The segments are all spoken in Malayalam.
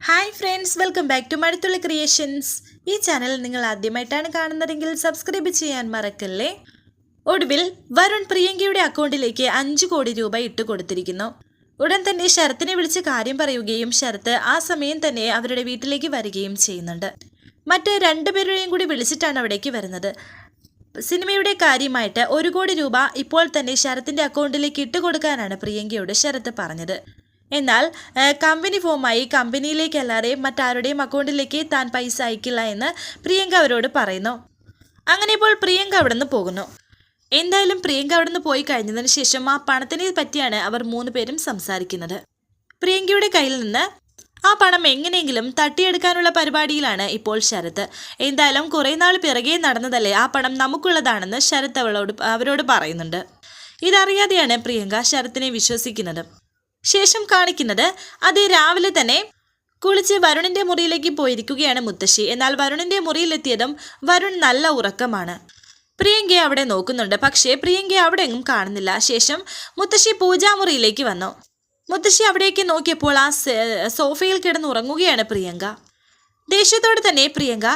Hi friends welcome back to Mazhathulli creations ഈ ചാനൽ നിങ്ങൾ ആദ്യമായിട്ടാണ് കാണുന്നതെങ്കിൽ സബ്സ്ക്രൈബ് ചെയ്യാൻ മറക്കല്ലേ? ഒടുവിൽ വരുൺ പ്രിയങ്കയുടെ അക്കൗണ്ടിലേക്ക് അഞ്ചു കോടി രൂപ ഇട്ട് കൊടുത്തിരിക്കുന്നു. ഉടൻ തന്നെ ശരത്തിനെ വിളിച്ച് കാര്യം പറയുകയും ശരത്ത് ആ സമയം തന്നെ അവരുടെ വീട്ടിലേക്ക് വരികയും ചെയ്യുന്നുണ്ട്. മറ്റ് രണ്ടുപേരുടെയും കൂടി വിളിച്ചിട്ടാണ് അവിടേക്ക് വരുന്നത്. സിനിമയുടെ കാര്യമായിട്ട് ഒരു കോടി രൂപ ഇപ്പോൾ തന്നെ ശരത്തിന്റെ അക്കൗണ്ടിലേക്ക് ഇട്ടുകൊടുക്കാനാണ് പ്രിയങ്കയോട് ശരത്ത് പറഞ്ഞത്. എന്നാൽ കമ്പനി ഫോമായി കമ്പനിയിലേക്കല്ലാതെ മറ്റാരുടെയും അക്കൗണ്ടിലേക്ക് താൻ പൈസ അയക്കില്ല എന്ന് പ്രിയങ്ക അവരോട് പറയുന്നു. അങ്ങനെ ഇപ്പോൾ പ്രിയങ്ക അവിടെ നിന്ന് പോകുന്നു. എന്തായാലും പ്രിയങ്ക അവിടെ നിന്ന് പോയി കഴിഞ്ഞതിന് ശേഷം ആ പണത്തിനെ പറ്റിയാണ് അവർ മൂന്ന് പേരും സംസാരിക്കുന്നത്. പ്രിയങ്കയുടെ കയ്യിൽ നിന്ന് ആ പണം എങ്ങനെയെങ്കിലും തട്ടിയെടുക്കാനുള്ള പരിപാടിയിലാണ് ഇപ്പോൾ ശരത്. എന്തായാലും കുറേ നാൾ പിറകെ നടന്നതല്ലേ ആ പണം നമുക്കുള്ളതാണെന്ന് ശരത് അവളോട് അവരോട് പറയുന്നുണ്ട്. ഇതറിയാതെയാണ് പ്രിയങ്ക ശരത്തിനെ വിശ്വസിക്കുന്നത്. ശേഷം കാണിക്കുന്നത് അതേ രാവിലെ തന്നെ കുളിച്ച് വരുണിന്റെ മുറിയിലേക്ക് പോയിരിക്കുകയാണ് മുത്തശ്ശി. എന്നാൽ വരുണിന്റെ മുറിയിലെത്തിയതും വരുൺ നല്ല ഉറക്കമാണ്. പ്രിയങ്കയെ അവിടെ നോക്കുന്നുണ്ട്. പക്ഷേ പ്രിയങ്കയെ അവിടെ എങ്ങും കാണുന്നില്ല. ശേഷം മുത്തശ്ശി പൂജാമുറിയിലേക്ക് വന്നു. മുത്തശ്ശി അവിടേക്ക് നോക്കിയപ്പോൾ ആ സോഫയിൽ കിടന്ന് ഉറങ്ങുകയാണ് പ്രിയങ്ക. ദേഷ്യത്തോടെ തന്നെ പ്രിയങ്ക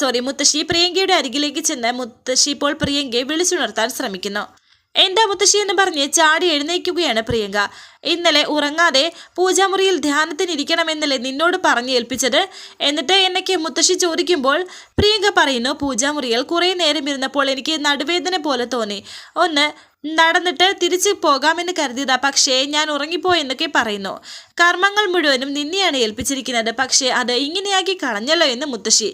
സോറി മുത്തശ്ശി പ്രിയങ്കയുടെ അരികിലേക്ക് ചെന്ന് മുത്തശ്ശി ഇപ്പോൾ പ്രിയങ്കയെ വിളിച്ചുണർത്താൻ ശ്രമിക്കുന്നു. എന്താ മുത്തശ്ശി എന്ന് പറഞ്ഞ് ചാടി എഴുന്നേൽക്കുകയാണ് പ്രിയങ്ക. ഇന്നലെ ഉറങ്ങാതെ പൂജാമുറിയിൽ ധ്യാനത്തിനിരിക്കണമെന്നല്ലേ നിന്നോട് പറഞ്ഞ് ഏൽപ്പിച്ചത്? എന്നിട്ട് എന്നൊക്കെ മുത്തശ്ശി ചോദിക്കുമ്പോൾ പ്രിയങ്ക പറയുന്നു പൂജാമുറിയിൽ കുറേ നേരം ഇരുന്നപ്പോൾ എനിക്ക് നടുവേദന പോലെ തോന്നി. ഒന്ന് നടന്നിട്ട് തിരിച്ചു പോകാമെന്ന് കരുതിയതാ. പക്ഷേ ഞാൻ ഉറങ്ങിപ്പോയെന്നൊക്കെ പറയുന്നു. കർമ്മങ്ങൾ മുഴുവനും നിന്നെയാണ് ഏൽപ്പിച്ചിരിക്കുന്നത്. പക്ഷേ അത് ഇങ്ങനെയാക്കി കളഞ്ഞല്ലോ എന്ന് മുത്തശ്ശി.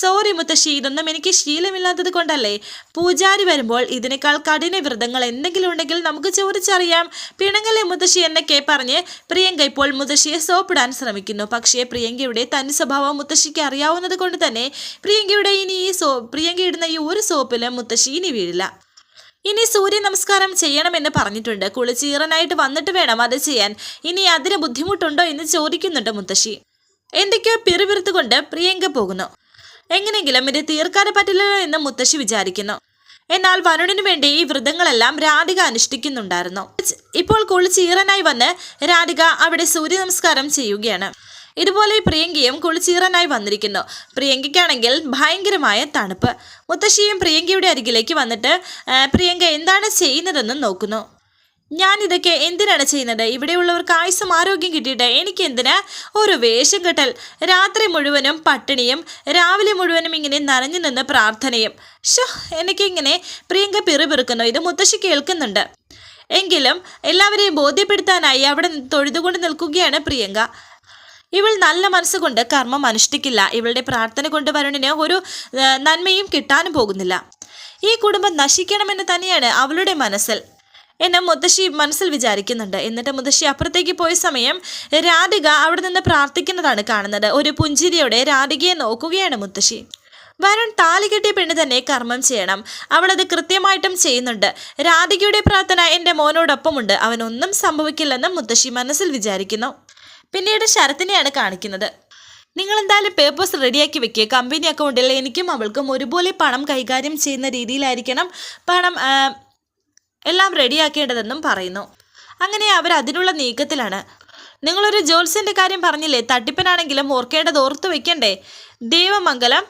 സോറി മുത്തശ്ശി ഇതൊന്നും എനിക്ക് ശീലമില്ലാത്തത് കൊണ്ടല്ലേ? പൂജാരി വരുമ്പോൾ ഇതിനേക്കാൾ കഠിന വ്രതങ്ങൾ എന്തെങ്കിലും ഉണ്ടെങ്കിൽ നമുക്ക് ചോദിച്ചറിയാം. പിണങ്ങലെ മുത്തശ്ശി എന്നൊക്കെ പറഞ്ഞ് പ്രിയങ്ക ഇപ്പോൾ മുത്തശ്ശിയെ സോപ്പിടാൻ ശ്രമിക്കുന്നു. പക്ഷേ പ്രിയങ്കയുടെ തനി സ്വഭാവം മുത്തശ്ശിക്ക് അറിയാവുന്നത് കൊണ്ട് തന്നെ പ്രിയങ്കയുടെ ഇനി ഈ സോ പ്രിയങ്ക ഇടുന്ന ഈ ഒരു സോപ്പിലും മുത്തശ്ശി ഇനി വീഴില്ല. ഇനി സൂര്യ നമസ്കാരം ചെയ്യണമെന്ന് പറഞ്ഞിട്ടുണ്ട്. കുളിച്ചീറനായിട്ട് വന്നിട്ട് വേണം അത് ചെയ്യാൻ. ഇനി അതിന് ബുദ്ധിമുട്ടുണ്ടോ എന്ന് ചോദിക്കുന്നുണ്ട് മുത്തശ്ശി. എന്തൊക്കെയോ പിറുപിറുത്തുകൊണ്ട് പ്രിയങ്ക പോകുന്നു. എങ്ങനെയെങ്കിലും ഇത് തീർക്കാൻ പറ്റില്ലല്ലോ എന്ന് മുത്തശ്ശി വിചാരിക്കുന്നു. എന്നാൽ വരുണിനു വേണ്ടി ഈ വ്രതങ്ങളെല്ലാം രാധിക അനുഷ്ഠിക്കുന്നുണ്ടായിരുന്നു. ഇപ്പോൾ കുളിച്ചീറനായി വന്ന് രാധിക അവിടെ സൂര്യ നമസ്കാരം ചെയ്യുകയാണ്. ഇതുപോലെ പ്രിയങ്കയും കുളിച്ചീറനായി വന്നിരിക്കുന്നു. പ്രിയങ്കയ്ക്കാണെങ്കിൽ ഭയങ്കരമായ തണുപ്പ്. മുത്തശ്ശിയും പ്രിയങ്കയുടെ അരികിലേക്ക് വന്നിട്ട് പ്രിയങ്ക എന്താണ് ചെയ്യുന്നതെന്ന് നോക്കുന്നു. ഞാൻ ഇതൊക്കെ എന്തിനാണ് ചെയ്യുന്നത്? ഇവിടെയുള്ളവർക്ക് ആയുസും ആരോഗ്യം കിട്ടിയിട്ട് എനിക്ക് എന്തിനാ ഒരു വേഷം കെട്ടൽ? രാത്രി മുഴുവനും പട്ടിണിയും രാവിലെ മുഴുവനും ഇങ്ങനെ നനഞ്ഞു നിന്ന് പ്രാർത്ഥനയും. ഷോ എനിക്കിങ്ങനെ പ്രിയങ്ക പിറുപിറുക്കുന്നു ഇത് മുത്തശ്ശി കേൾക്കുന്നുണ്ട്. എങ്കിലും എല്ലാവരെയും ബോധ്യപ്പെടുത്താനായി അവിടെ തൊഴുതുകൊണ്ട് നിൽക്കുകയാണ് പ്രിയങ്ക. ഇവൾ നല്ല മനസ്സുകൊണ്ട് കർമ്മം അനുഷ്ഠിക്കില്ല. ഇവളുടെ പ്രാർത്ഥന കൊണ്ട് വരുണിന് ഒരു നന്മയും കിട്ടാനും പോകുന്നില്ല. ഈ കുടുംബം നശിക്കണമെന്ന് തന്നെയാണ് അവളുടെ മനസ്സിൽ. എന്നെ മുത്തശ്ശി മനസ്സിൽ വിചാരിക്കുന്നുണ്ട്. എന്നിട്ട് മുത്തശ്ശി അപ്പുറത്തേക്ക് പോയ സമയം രാധിക അവിടെ നിന്ന് പ്രാർത്ഥിക്കുന്നതാണ് കാണുന്നത്. ഒരു പുഞ്ചിരിയോടെ രാധികയെ നോക്കുകയാണ് മുത്തശ്ശി. വരുൺ താലി കെട്ടിയ പെണ്ണ് തന്നെ കർമ്മം ചെയ്യണം. അവൾ അത് കൃത്യമായിട്ടും ചെയ്യുന്നുണ്ട്. രാധികയുടെ പ്രാർത്ഥന എന്റെ മോനോടൊപ്പമുണ്ട്. അവനൊന്നും സംഭവിക്കില്ലെന്ന് മുത്തശ്ശി മനസ്സിൽ വിചാരിക്കുന്നു. പിന്നീട് ശരത്തിനെയാണ് കാണിക്കുന്നത്. നിങ്ങൾ എന്തായാലും പേപ്പേഴ്സ് റെഡിയാക്കി വെക്കുക കമ്പനി അക്കൗണ്ടിൽ എനിക്കും അവൾക്കും ഒരുപോലെ പണം കൈകാര്യം ചെയ്യുന്ന രീതിയിലായിരിക്കണം പണം എല്ലാം റെഡിയാക്കേണ്ടതെന്നും പറയുന്നു. അങ്ങനെ അവർ അതിനുള്ള നീക്കത്തിലാണ്. നിങ്ങളൊരു ജോത്സ്യന്റെ കാര്യം പറഞ്ഞില്ലേ? തട്ടിപ്പനാണെങ്കിലും ഓർക്കേണ്ടത് ഓർത്തു വെക്കണ്ടേ? ദേവമംഗലം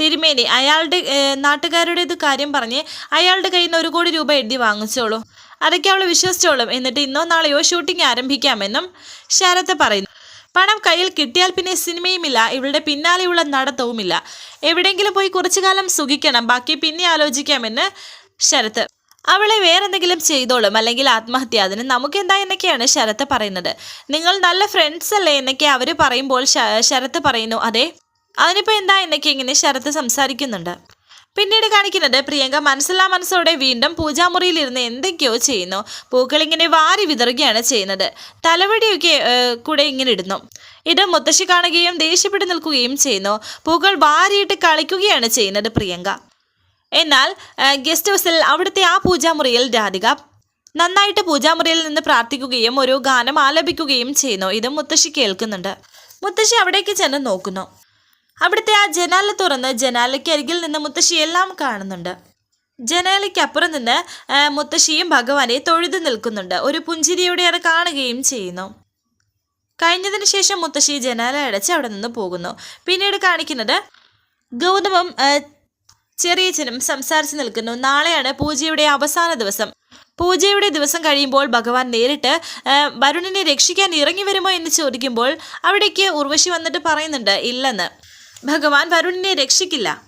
തിരുമേനി അയാളുടെ നാട്ടുകാരുടേത് കാര്യം പറഞ്ഞ് അയാളുടെ കയ്യിൽ നിന്ന് ഒരു കോടി രൂപ എഴുതി വാങ്ങിച്ചോളൂ. അതൊക്കെ അവൾ വിശ്വസിച്ചോളും. എന്നിട്ട് ഇന്നോ നാളെയോ ഷൂട്ടിംഗ് ആരംഭിക്കാമെന്നും ശരത്ത് പറയുന്നു. പണം കയ്യിൽ കിട്ടിയാൽ പിന്നെ സിനിമയുമില്ല. ഇവളുടെ പിന്നാലെയുള്ള നടത്തവുമില്ല. എവിടെയെങ്കിലും പോയി കുറച്ചു കാലം സുഖിക്കണം. ബാക്കി പിന്നെ ആലോചിക്കാമെന്ന് ശരത്ത് അവളെ വേറെന്തെങ്കിലും ചെയ്തോളും. അല്ലെങ്കിൽ ആത്മഹത്യ. അതിന് നമുക്ക് എന്താ എന്നൊക്കെയാണ് ശരത്ത് പറയുന്നത്. നിങ്ങൾ നല്ല ഫ്രണ്ട്സ് അല്ലേ എന്നൊക്കെ അവർ പറയുമ്പോൾ ശരത്ത് പറയുന്നു. അതെ. അതിനിപ്പോൾ എന്താ എന്നൊക്കെ ഇങ്ങനെ ശരത്ത് സംസാരിക്കുന്നുണ്ട്. പിന്നീട് കാണിക്കുന്നത് പ്രിയങ്ക മനസ്സില്ലാ മനസ്സോടെ വീണ്ടും പൂജാമുറിയിൽ പൂജാമുറിയിലിരുന്ന് എന്തൊക്കെയോ ചെയ്യുന്നു. പൂക്കൾ ഇങ്ങനെ വാരി വിതറുകയാണ് ചെയ്യുന്നത്. തലവടിയൊക്കെ കൂടെ ഇങ്ങനെ ഇടുന്നു. ഇത് മുത്തശ്ശി കാണുകയും ദേഷ്യപ്പെട്ട് നിൽക്കുകയും ചെയ്യുന്നു. പൂക്കൾ വാരിയിട്ട് കളിക്കുകയാണ് ചെയ്യുന്നത് പ്രിയങ്ക. എന്നാൽ ഗസ്റ്റ് ഹൗസിൽ അവിടുത്തെ ആ പൂജാമുറിയിൽ രാധിക നന്നായിട്ട് പൂജാമുറിയിൽ നിന്ന് പ്രാർത്ഥിക്കുകയും ഒരു ഗാനം ആലപിക്കുകയും ചെയ്യുന്നു. ഇത് മുത്തശ്ശി കേൾക്കുന്നുണ്ട്. മുത്തശ്ശി അവിടേക്ക് ചെന്ന് നോക്കുന്നു. അവിടുത്തെ ആ ജനാല തുറന്ന് ജനാലയ്ക്ക് അരികിൽ നിന്ന് മുത്തശ്ശി എല്ലാം കാണുന്നുണ്ട്. ജനാലയ്ക്കപ്പുറം നിന്ന് മുത്തശ്ശിയും ഭഗവാനെ തൊഴുതു നിൽക്കുന്നുണ്ട്. ഒരു പുഞ്ചിരിയോടെ അത് കാണുകയും ചെയ്യുന്നു. കഴിഞ്ഞതിന് ശേഷം മുത്തശ്ശി ജനാല അടച്ച് അവിടെ നിന്ന് പോകുന്നു. പിന്നീട് കാണിക്കുന്നത് ഗൗതമം ചെറിയ ചെറിയച്ഛനും സംസാരിച്ച് നിൽക്കുന്നു. നാളെയാണ് പൂജയുടെ അവസാന ദിവസം. പൂജയുടെ ദിവസം കഴിയുമ്പോൾ ഭഗവാൻ നേരിട്ട് വരുണിനെ രക്ഷിക്കാൻ ഇറങ്ങി വരുമോ എന്ന് ചോദിക്കുമ്പോൾ അവിടേക്ക് ഉർവശി വന്നിട്ട് പറയുന്നുണ്ട് ഇല്ലെന്ന്. ഭഗവാൻ വരുണിനെ രക്ഷിക്കില്ല.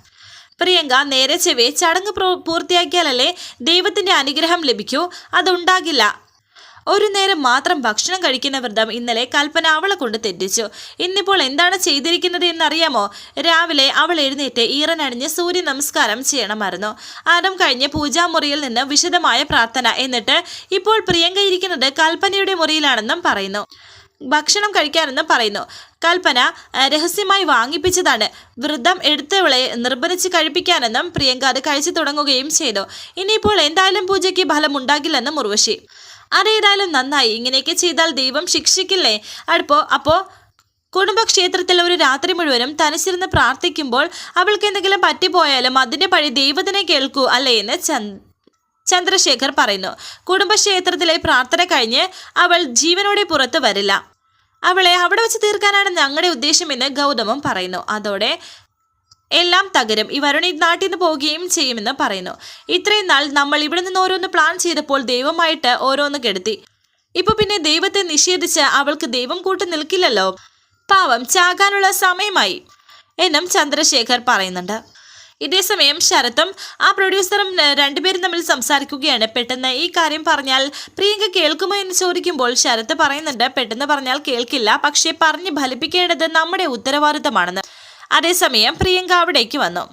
പ്രിയങ്ക നേരെ ചെവേ ചടങ്ങ് പൂർത്തിയാക്കിയാലല്ലേ ദൈവത്തിന്റെ അനുഗ്രഹം ലഭിക്കൂ? അതുണ്ടാകില്ല. ഒരു നേരം മാത്രം ഭക്ഷണം കഴിക്കുന്ന വ്രതം ഇന്നലെ കൽപ്പന അവളെ കൊണ്ട് തെറ്റിച്ചു. ഇന്നിപ്പോൾ എന്താണ് ചെയ്തിരിക്കുന്നത് എന്നറിയാമോ? രാവിലെ അവൾ എഴുന്നേറ്റ് ഈറനണിഞ്ഞ് സൂര്യ നമസ്കാരം ചെയ്യണമായിരുന്നു. ആദം കഴിഞ്ഞ് പൂജാമുറിയിൽ നിന്ന് വിശദമായ പ്രാർത്ഥന എന്നിട്ട് ഇപ്പോൾ പ്രിയങ്ക ഇരിക്കുന്നത് കൽപ്പനയുടെ മുറിയിലാണെന്നും പറയുന്നു. ഭക്ഷണം കഴിക്കാനെന്ന് പറയുന്നു. കൽപ്പന രഹസ്യമായി വാങ്ങിപ്പിച്ചതാണ്. വൃദ്ധം എടുത്തവളെ നിർബന്ധിച്ച് കഴിപ്പിക്കാനെന്നും പ്രിയങ്ക അത് കഴിച്ചു തുടങ്ങുകയും ചെയ്തു. ഇനിയിപ്പോൾ എന്തായാലും പൂജയ്ക്ക് ഫലം ഉണ്ടാകില്ലെന്നും ഉർവശി. അതേതായാലും നന്നായി. ഇങ്ങനെയൊക്കെ ചെയ്താൽ ദൈവം ശിക്ഷിക്കില്ലേ? അടുപ്പോ അപ്പോ കുടുംബക്ഷേത്രത്തിൽ ഒരു രാത്രി മുഴുവനും തനിച്ചിരുന്ന് പ്രാർത്ഥിക്കുമ്പോൾ അവൾക്ക് എന്തെങ്കിലും പറ്റിപ്പോയാലും അതിന്റെ പഴി ദൈവത്തിനെ കേൾക്കൂ അല്ലേ എന്ന് ചന്ദ് ചന്ദ്രശേഖർ പറയുന്നു. കുടുംബക്ഷേത്രത്തിലെ പ്രാർത്ഥന കഴിഞ്ഞ് അവൾ ജീവനോടെ പുറത്തു വരില്ല. അവളെ അവിടെ വെച്ച് തീർക്കാനാണ് ഞങ്ങളുടെ ഉദ്ദേശമെന്ന് ഗൗതമം പറയുന്നു. അതോടെ എല്ലാം തകരും. ഈ വരുൺ ഈ നാട്ടിൽ നിന്ന് പോവുകയും ചെയ്യുമെന്ന് പറയുന്നു. ഇത്രയും നാൾ നമ്മൾ ഇവിടെ നിന്ന് ഓരോന്ന് പ്ലാൻ ചെയ്തപ്പോൾ ദൈവമായിട്ട് ഓരോന്ന് കെടുത്തി. ഇപ്പൊ പിന്നെ ദൈവത്തെ നിഷേധിച്ച് അവൾക്ക് ദൈവം കൂട്ട് നിൽക്കില്ലല്ലോ. പാവം ചാകാനുള്ള സമയമായി. എന്നും ചന്ദ്രശേഖർ പറയുന്നുണ്ട്. ഇതേസമയം ശരത്തും ആ പ്രൊഡ്യൂസറും രണ്ടുപേരും തമ്മിൽ സംസാരിക്കുകയാണ്. പെട്ടെന്ന് ഈ കാര്യം പറഞ്ഞാൽ പ്രിയങ്ക കേൾക്കുമോ എന്ന് ചോദിക്കുമ്പോൾ ശരത്ത് പറയുന്നുണ്ട് പെട്ടെന്ന് പറഞ്ഞാൽ കേൾക്കില്ല. പക്ഷേ പറഞ്ഞ് ഫലിപ്പിക്കേണ്ടത് നമ്മുടെ ഉത്തരവാദിത്തമാണെന്ന്. അതേസമയം പ്രിയങ്ക അവിടേക്ക് വന്നു.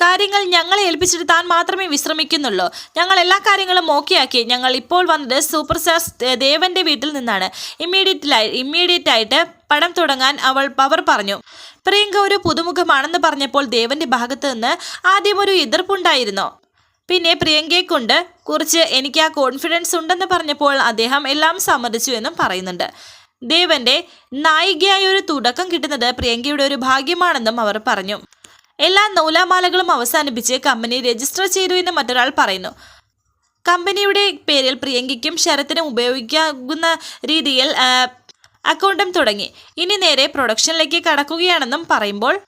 കാര്യങ്ങൾ ഞങ്ങളെ ഏൽപ്പിച്ചിട്ട് താൻ മാത്രമേ വിശ്രമിക്കുന്നുള്ളൂ. ഞങ്ങൾ എല്ലാ കാര്യങ്ങളും ഓക്കെയാക്കി. ഞങ്ങൾ ഇപ്പോൾ വന്നത് സൂപ്പർ സ്റ്റാർ ദേവന്റെ വീട്ടിൽ നിന്നാണ്. ഇമ്മീഡിയറ്റ് ഇമ്മീഡിയറ്റ് ആയിട്ട് പടം തുടങ്ങാൻ അവൾ അവർ പറഞ്ഞു. പ്രിയങ്ക ഒരു പുതുമുഖമാണെന്ന് പറഞ്ഞപ്പോൾ ദേവന്റെ ഭാഗത്ത് നിന്ന് ആദ്യം ഒരു എതിർപ്പുണ്ടായിരുന്നു. പിന്നെ പ്രിയങ്കയെ കൊണ്ട് കുറിച്ച് എനിക്ക് ആ കോൺഫിഡൻസ് ഉണ്ടെന്ന് പറഞ്ഞപ്പോൾ അദ്ദേഹം എല്ലാം സമ്മതിച്ചു എന്നും പറയുന്നുണ്ട്. ദേവന്റെ നായികയായ ഒരു തുടക്കം കിട്ടുന്നത് പ്രിയങ്കയുടെ ഒരു ഭാഗ്യമാണെന്നും അവർ പറഞ്ഞു. എല്ലാ നൂലാമാലകളും അവസാനിപ്പിച്ച് കമ്പനി രജിസ്റ്റർ ചെയ്തു എന്ന് മറ്റൊരാൾ പറയുന്നു. കമ്പനിയുടെ പേരിൽ പ്രിയങ്കയ്ക്കും ശരത്തിനും ഉപയോഗിക്കാവുന്ന രീതിയിൽ അക്കൗണ്ടും തുടങ്ങി. ഇനി നേരെ പ്രൊഡക്ഷനിലേക്ക് കടക്കുകയാണെന്നും പറയുമ്പോൾ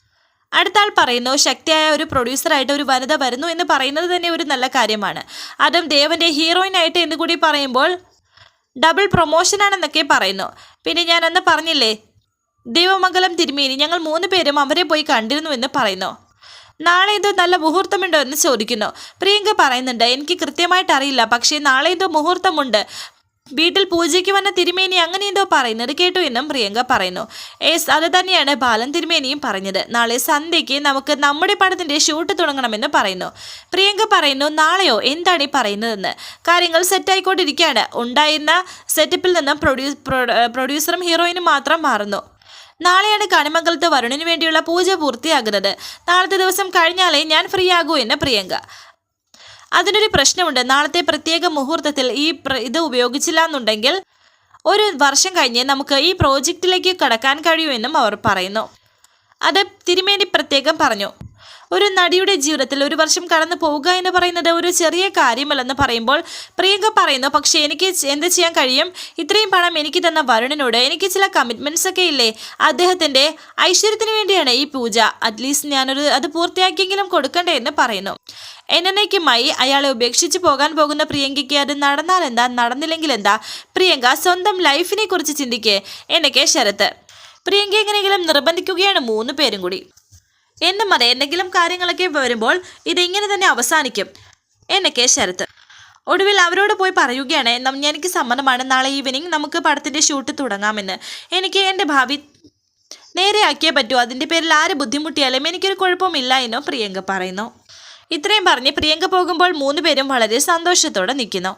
അടുത്ത ആൾ പറയുന്നു ശക്തിയായ ഒരു പ്രൊഡ്യൂസറായിട്ട് ഒരു വനിത വരുന്നു എന്ന് പറയുന്നത് തന്നെ ഒരു നല്ല കാര്യമാണ്. അതും ദേവന്റെ ഹീറോയിനായിട്ട് എന്ന് കൂടി പറയുമ്പോൾ ഡബിൾ പ്രൊമോഷനാണെന്നൊക്കെ പറയുന്നു. പിന്നെ ഞാൻ അന്ന് പറഞ്ഞില്ലേ ദൈവമംഗലം തിരുമേനി ഞങ്ങൾ മൂന്ന് പേരും അവരെ പോയി കണ്ടിരുന്നു എന്ന് പറയുന്നു. നാളെ എന്തോ നല്ല മുഹൂർത്തമുണ്ടോ? എന്ന് ചോദിക്കുന്നു. പ്രിയങ്ക പറയുന്നുണ്ട് എനിക്ക് കൃത്യമായിട്ട് അറിയില്ല പക്ഷേ നാളെ എന്തോ മുഹൂർത്തമുണ്ട്. വീട്ടിൽ പൂജയ്ക്ക് വന്ന തിരുമേനി അങ്ങനെ എന്തോ പറയുന്നത് കേട്ടു എന്നും പ്രിയങ്ക പറയുന്നു. ഏസ് അത് തന്നെയാണ് ബാലൻ തിരുമേനിയും പറഞ്ഞത്. നാളെ സന്ധ്യയ്ക്ക് നമുക്ക് നമ്മുടെ പടത്തിന്റെ ഷൂട്ട് തുടങ്ങണമെന്ന് പറയുന്നു. പ്രിയങ്ക പറയുന്നു നാളെയോ? എന്താണ് ഈ പറയുന്നതെന്ന്? കാര്യങ്ങൾ സെറ്റായിക്കൊണ്ടിരിക്കുകയാണ് ഉണ്ടായിരുന്ന സെറ്റപ്പിൽ നിന്നും പ്രൊഡ്യൂ പ്രൊഡ്യൂസറും ഹീറോയിനും മാത്രം മാറുന്നു. നാളെയാണ് കണിമംഗലത്ത് വരുണിന് വേണ്ടിയുള്ള പൂജ പൂർത്തിയാകുന്നത്. നാളത്തെ ദിവസം കഴിഞ്ഞാലേ ഞാൻ ഫ്രീ ആകൂ എന്ന് പ്രിയങ്ക. അതിനൊരു പ്രശ്നമുണ്ട്. നാളത്തെ പ്രത്യേക മുഹൂർത്തത്തിൽ ഈ ഇത് ഉപയോഗിച്ചില്ല എന്നുണ്ടെങ്കിൽ ഒരു വർഷം കഴിഞ്ഞ് നമുക്ക് ഈ പ്രോജക്റ്റിലേക്ക് കടക്കാൻ കഴിയുമെന്നും അവർ പറയുന്നു. അത് തിരുമേനി പ്രത്യേകം പറഞ്ഞു. ഒരു നടിയുടെ ജീവിതത്തിൽ ഒരു വർഷം കടന്നു പോവുക എന്ന് പറയുന്നത് ഒരു ചെറിയ കാര്യമല്ലെന്ന് പറയുമ്പോൾ പ്രിയങ്ക പറയുന്നു പക്ഷേ എനിക്ക് എന്ത് ചെയ്യാൻ കഴിയും? ഇത്രയും പണം എനിക്ക് തന്ന വരുണിനോട് എനിക്ക് ചില കമ്മിറ്റ്മെന്റ്സ് ഒക്കെ ഇല്ലേ? അദ്ദേഹത്തിന്റെ ഐശ്വര്യത്തിന് വേണ്ടിയാണ് ഈ പൂജ. അറ്റ്ലീസ്റ്റ് ഞാനൊരു അത് പൂർത്തിയാക്കിയെങ്കിലും കൊടുക്കണ്ടേ എന്ന് പറയുന്നു. എന്നേക്കുമായി അയാളെ ഉപേക്ഷിച്ച് പോകാൻ പോകുന്ന പ്രിയങ്കയ്ക്ക് അത് നടന്നാൽ എന്താ? നടന്നില്ലെങ്കിൽ എന്താ? പ്രിയങ്ക സ്വന്തം ലൈഫിനെ കുറിച്ച് ചിന്തിക്കേ. എന്നൊക്കെ ശരത്ത്. പ്രിയങ്ക എങ്ങനെയെങ്കിലും നിർബന്ധിക്കുകയാണ് മൂന്ന് പേരും കൂടി. എന്നും അതെ എന്തെങ്കിലും കാര്യങ്ങളൊക്കെ വരുമ്പോൾ ഇതിങ്ങനെ തന്നെ അവസാനിക്കും. എന്നൊക്കെ ശരത്ത്. ഒടുവിൽ അവരോട് പോയി പറയുകയാണ് "നം- എനിക്ക് സമ്മതമാണ്. നാളെ ഈവനിങ് നമുക്ക് പടത്തിന്റെ ഷൂട്ട് തുടങ്ങാമെന്ന്. എനിക്ക് എന്റെ ഭാവി നേരെയാക്കിയേ പറ്റൂ. അതിന്റെ പേരിൽ ആര് ബുദ്ധിമുട്ടിയാലും എനിക്കൊരു കുഴപ്പമില്ല എന്നും പ്രിയങ്ക പറയുന്നു. ഇത്രയും പറഞ്ഞ് പ്രിയങ്ക പോകുമ്പോൾ മൂന്ന് പേരും വളരെ സന്തോഷത്തോടെ നിൽക്കുന്നു.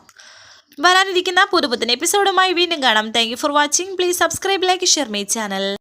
വരാനിരിക്കുന്ന പുതുപുത്തൻ എപ്പിസോഡുമായി വീണ്ടും കാണാം. Thank for watching please subscribe like share my channel